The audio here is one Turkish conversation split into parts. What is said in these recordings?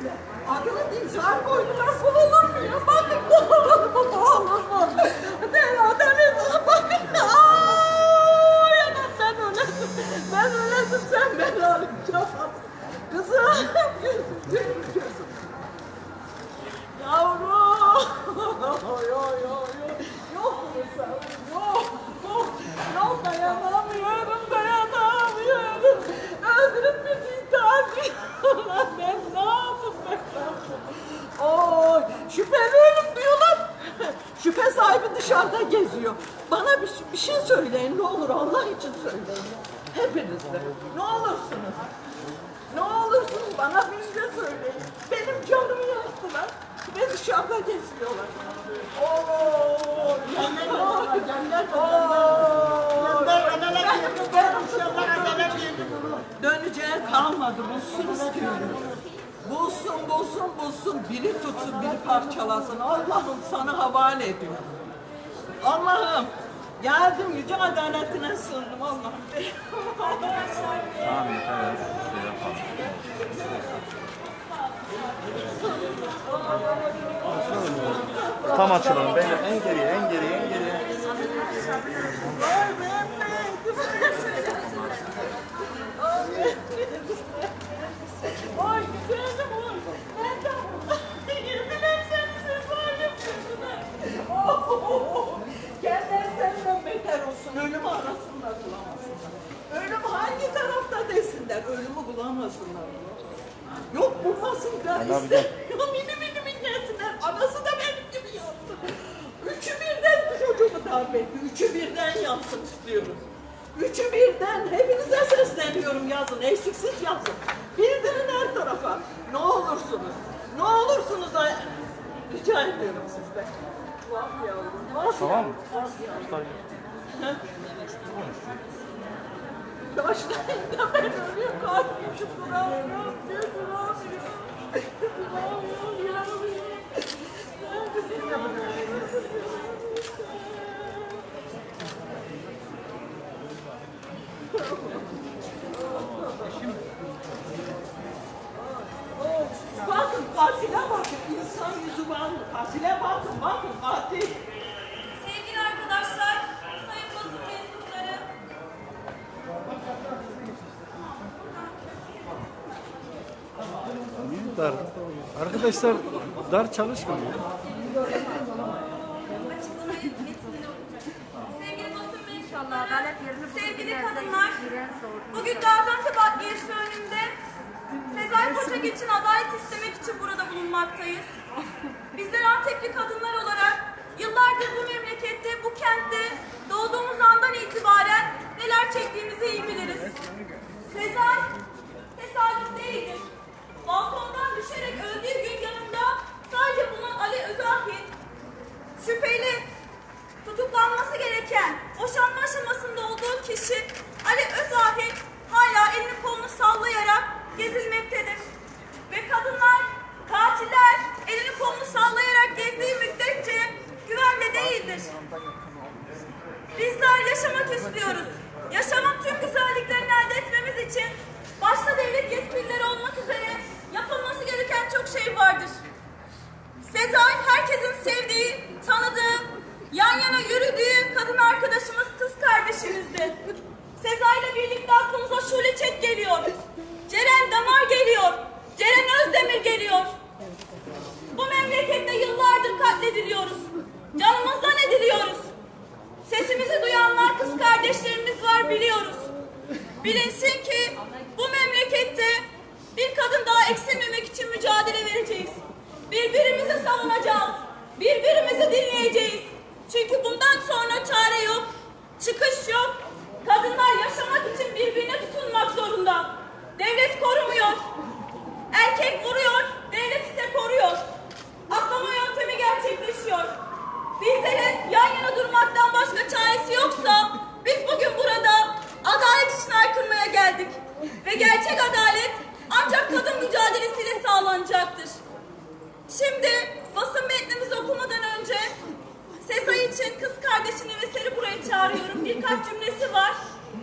bile. Adını zar koydular bu olur mu ya? Bakın bu olur mu bu olur mu? Ben adamı bakın. Ay anam ben ölesim. Ben ölesim sen beni alacaksın. Kızım gözüm gözüm gözüm. Yavrum. Yo yo yo. Yok mu sen? Yok. Yok. Yok dayanamıyorum dayanamıyorum. Öldürüp bir intihar diyorlar. Ben ne yapayım ben ne yapayım? Oy şüpheli ölüm diyorlar. Şüphe sahibi dışarıda geziyor. Bana bir, bir şey söyleyin ne olur Allah için söyleyin. De. Ne olursunuz. Ne olursunuz bana bir şey söyleyin. Benim canımı yaktılar ve dışarıda geziyorlar. Oo, yanlar, yanlar, Döneceğe kalmadı. Bulsun istiyorum. Bulsun, bulsun, bulsun. Biri tutsun, biri parçalasın. Allah'ım sana havale ediyorum. Allah'ım geldim yüce adaletine sığındım Allah'ım. Tamam yeter ya. Şey yapalım. Tam açılalım. Beyler en geriye, en geriye, en geriye. Bulmasınlar. Hadi abi istemiyor. Mini mini minnesinler. Anası da benim gibi yapsın. Üçü birden çocuğumu darp etti. Üçü birden yapsın istiyorum. Üçü birden hepinize sesleniyorum yazın. Eksiksiz yazın. Bildirin her tarafa. Ne olursunuz. Ne olursunuz. ay- Rica ediyorum sizden. Vah yavrum. Vah Tamam mı? yavrum. Başlayın da ben ölüyorum. Kalbim şu duramıyorum. Bakın bakın. İnsan yüzü var mı? Katile bakın. Bakın katil. Dar. Arkadaşlar dar çalışmıyor. sevgili kadınlar, bugün Gaziantep Adliyesi önünde Sezai Koçak için adalet istemek için burada bulunmaktayız. Bizler Antepli kadınlar olarak yıllardır bu memlekette, bu kentte doğduğumuz andan itibaren neler çektiğimizi iyi biliriz. Bizler yaşamak istiyoruz. Yaşamın tüm güzelliklerini elde etmemiz için başta devlet yetkilileri olmak üzere yapılması gereken çok şey vardır. Sezai herkesin sevdiği, tanıdığı, yan yana yürüdüğü kadın arkadaşımız, kız kardeşimizdi. Sezai ile birlikte aklımıza Şule Çek geliyor. Ceren Damar geliyor. Ceren Özdemir geliyor. Bu memlekette yıllardır katlediliyoruz. Canımızdan ediliyoruz. Sesimizi duyanlar kız kardeşlerimiz var biliyoruz. Bilinsin ki bu memlekette bir kadın daha eksilmemek için mücadele vereceğiz. Birbirimizi savunacağız. Birbirimizi dinleyeceğiz. Çünkü bundan sonra çare yok. Çıkış yok. Kadınlar yaşamak için birbirine tutunmak zorunda. Devlet korumuyor. Erkek vuruyor, devlet ise koruyor. Aklama yöntemi gerçekleşiyor. Bizlerin yan yana durmaktan başka çaresi yoksa biz bugün burada adalet için aykırmaya geldik. Ve gerçek adalet ancak kadın mücadelesiyle sağlanacaktır. Şimdi basın metnimizi okumadan önce Sezai için kız kardeşini ve seni buraya çağırıyorum. Birkaç cümlesi var.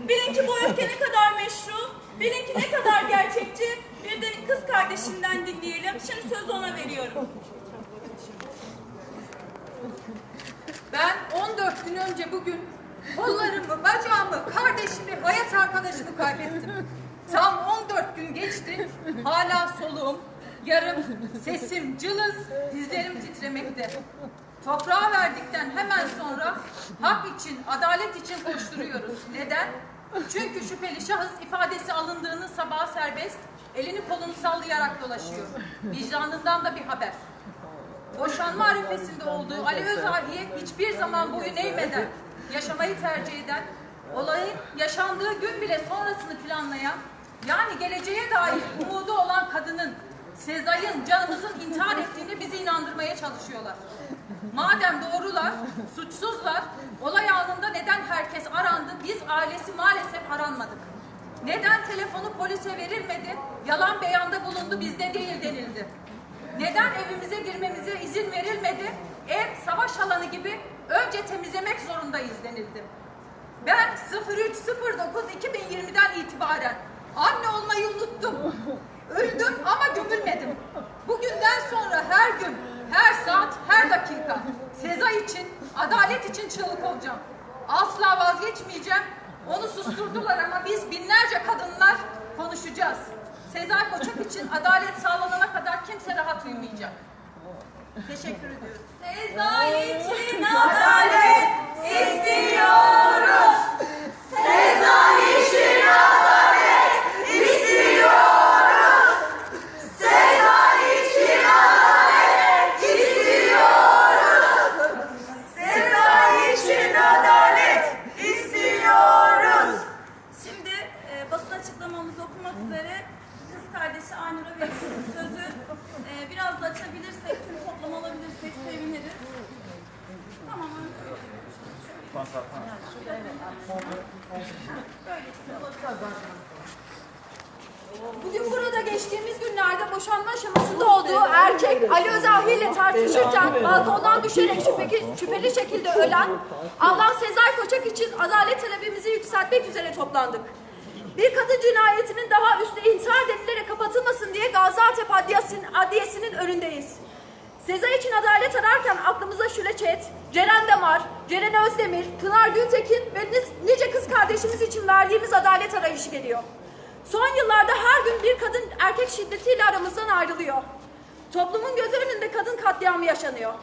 Bilin ki bu öfke ne kadar meşru, bilin ki ne kadar gerçekçi, bir de kız kardeşinden dinleyelim. Şimdi sözü ona veriyorum. Ben 14 gün önce bugün kollarımı, bacağımı, kardeşimi, hayat arkadaşımı kaybettim. Tam 14 gün geçti. Hala soluğum, yarım, sesim cılız, dizlerim titremekte. Toprağa verdikten hemen sonra hak için, adalet için koşturuyoruz. Neden? Çünkü şüpheli şahıs ifadesi alındığını sabah serbest, elini kolunu sallayarak dolaşıyor. Vicdanından da bir haber. Boşanma arifesinde olduğu Ali Özahi'ye hiçbir zaman boyun eğmeden yaşamayı tercih eden, olayın yaşandığı gün bile sonrasını planlayan, yani geleceğe dair umudu olan kadının Sezai'nin canımızın intihar ettiğini bizi inandırmaya çalışıyorlar. Madem doğrular, suçsuzlar, olay anında neden herkes arandı, biz ailesi maalesef aranmadık. Neden telefonu polise verilmedi, yalan beyanda bulundu bizde değil denildi. Neden evimize girmemize izin verilmedi? Ev savaş alanı gibi önce temizlemek zorundayız denildi. Ben 03.09.2020'den itibaren anne olmayı unuttum. Öldüm ama gömülmedim. Bugünden sonra her gün, her saat, her dakika Sezai için, adalet için çığlık olacağım. Asla vazgeçmeyeceğim. Onu susturdular ama biz binlerce kadınlar konuşacağız. Sezai Koçak için adalet sağlanana kadar kimse rahat uyumayacak. Teşekkür ediyorum. Sezai için adalet istiyoruz. Sezai için adalet istiyoruz. Sezai için adalet istiyoruz. Sezai için adalet istiyoruz. Şimdi e, basın açıklamamızı okumak üzere kız kardeşi Aynur'a veriyoruz sözü. E, biraz da açabilirsek, tüm toplam alabilirsek seviniriz. Tamam. Bugün burada geçtiğimiz günlerde boşanma aşamasında olduğu erkek Ali Özahi ile tartışırken balkondan düşerek şüpheli, şüpheli şekilde ölen Allah'ın Sezai Koçak için adalet talebimizi yükseltmek üzere toplandık. Bir kadın cinayetinin daha üstü intihar denilerek kapatılmasın diye Gaziantep Adliyesi'nin, Adliyesi'nin önündeyiz. Sezai için adalet ararken aklımıza Şule Çet, Ceren Damar, Ceren Özdemir, Pınar Gültekin ve ni- nice kız kardeşimiz için verdiğimiz adalet arayışı geliyor. Son yıllarda her gün bir kadın erkek şiddetiyle aramızdan ayrılıyor. Toplumun gözü önünde kadın katliamı yaşanıyor.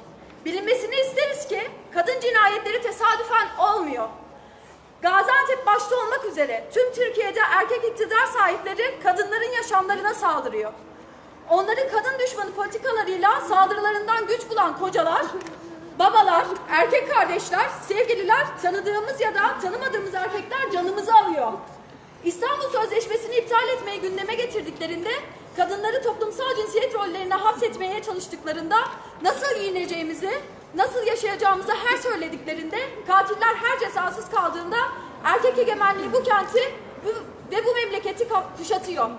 Bilinmesini isteriz ki kadın cinayetleri tesadüfen olmuyor. Gaziantep başta olmak üzere tüm Türkiye'de erkek iktidar sahipleri kadınların yaşamlarına saldırıyor. Onların kadın düşmanı politikalarıyla saldırılarından güç bulan kocalar, babalar, erkek kardeşler, sevgililer, tanıdığımız ya da tanımadığımız erkekler canımızı alıyor. İstanbul Sözleşmesi'ni iptal etmeyi gündeme getirdiklerinde, kadınları toplumsal cinsiyet rollerine hapsetmeye çalıştıklarında nasıl giyineceğimizi, nasıl yaşayacağımızı her söylediklerinde, katiller her cezasız kaldığında erkek egemenliği bu kenti ve bu memleketi kuşatıyor.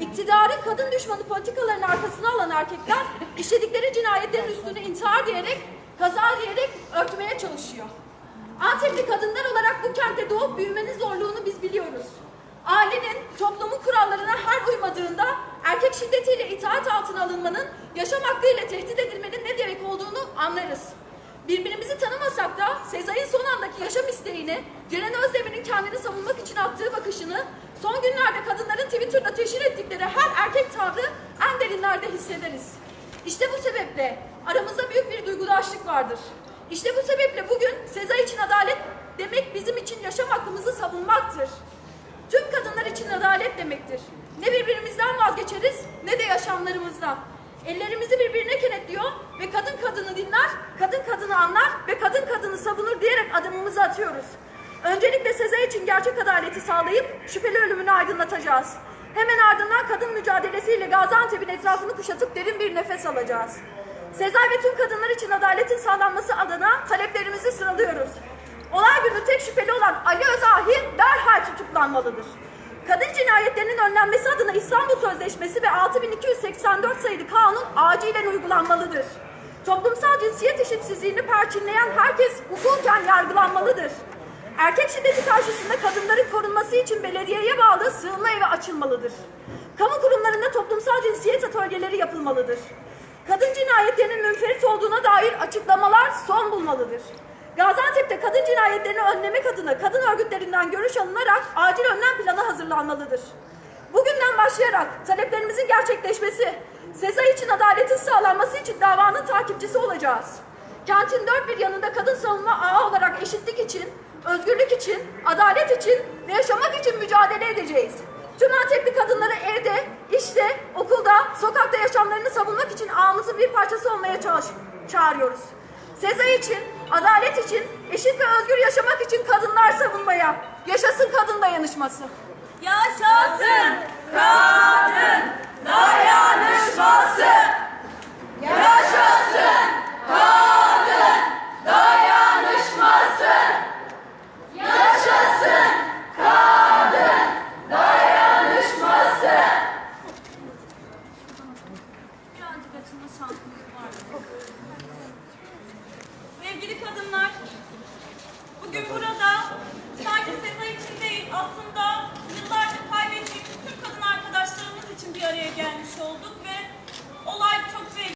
İktidarın kadın düşmanı politikalarının arkasına alan erkekler işledikleri cinayetlerin üstüne intihar diyerek, kaza diyerek örtmeye çalışıyor. Antepli kadınlar olarak bu kentte doğup büyümenin zorluğunu biz biliyoruz. Ailenin toplumun kurallarına her uymadığında erkek şiddetiyle itaat altına alınmanın, yaşam hakkıyla tehdit edilmenin ne demek olduğunu anlarız. Birbirimizi tanımasak da Sezai'nin son andaki yaşam isteğini, Ceren Özdemir'in kendini savunmak için attığı bakışını, son günlerde kadınların Twitter'da teşhir ettikleri her erkek tavrı en derinlerde hissederiz. İşte bu sebeple aramızda büyük bir duygudaşlık vardır. İşte bu sebeple bugün Sezai için adalet demek bizim için yaşam hakkımızı savunmaktır. Tüm kadınlar için adalet demektir. Ne birbirimizden vazgeçeriz ne de yaşamlarımızdan. Ellerimizi birbirine kenetliyor ve kadın kadını dinler, kadın kadını anlar ve kadın kadını savunur diyerek adımımızı atıyoruz. Öncelikle Sezai için gerçek adaleti sağlayıp şüpheli ölümünü aydınlatacağız. Hemen ardından kadın mücadelesiyle Gaziantep'in etrafını kuşatıp derin bir nefes alacağız. Sezai ve tüm kadınlar için adaletin sağlanması adına taleplerimizi sıralıyoruz. Olay günü tek şüpheli olan Ali Özahi derhal tutuklanmalıdır. Kadın cinayetlerinin önlenmesi adına İstanbul Sözleşmesi ve 6284 sayılı kanun acilen uygulanmalıdır. Toplumsal cinsiyet eşitsizliğini perçinleyen herkes hukuken yargılanmalıdır. Erkek şiddeti karşısında kadınların korunması için belediyeye bağlı sığınma evi açılmalıdır. Kamu kurumlarında toplumsal cinsiyet atölyeleri yapılmalıdır. Kadın cinayetlerinin münferit olduğuna dair açıklamalar son bulmalıdır. Gaziantep'te kadın cinayetlerini önlemek adına kadın örgütlerinden görüş alınarak acil önlem planı hazırlanmalıdır. Bugünden başlayarak taleplerimizin gerçekleşmesi, Sezai için adaletin sağlanması için davanın takipçisi olacağız. Kentin dört bir yanında kadın savunma ağı olarak eşitlik için, özgürlük için, adalet için ve yaşamak için mücadele edeceğiz. Tüm Antepli kadınları evde, işte, okulda, sokakta yaşamlarını savunmak için ağımızın bir parçası olmaya çağırıyoruz. Sezai için, adalet için, eşit ve özgür yaşamak için kadınlar savunmaya. Yaşasın kadın dayanışması. Yaşasın kadın dayanışması. Yaşasın kadın dayanışması.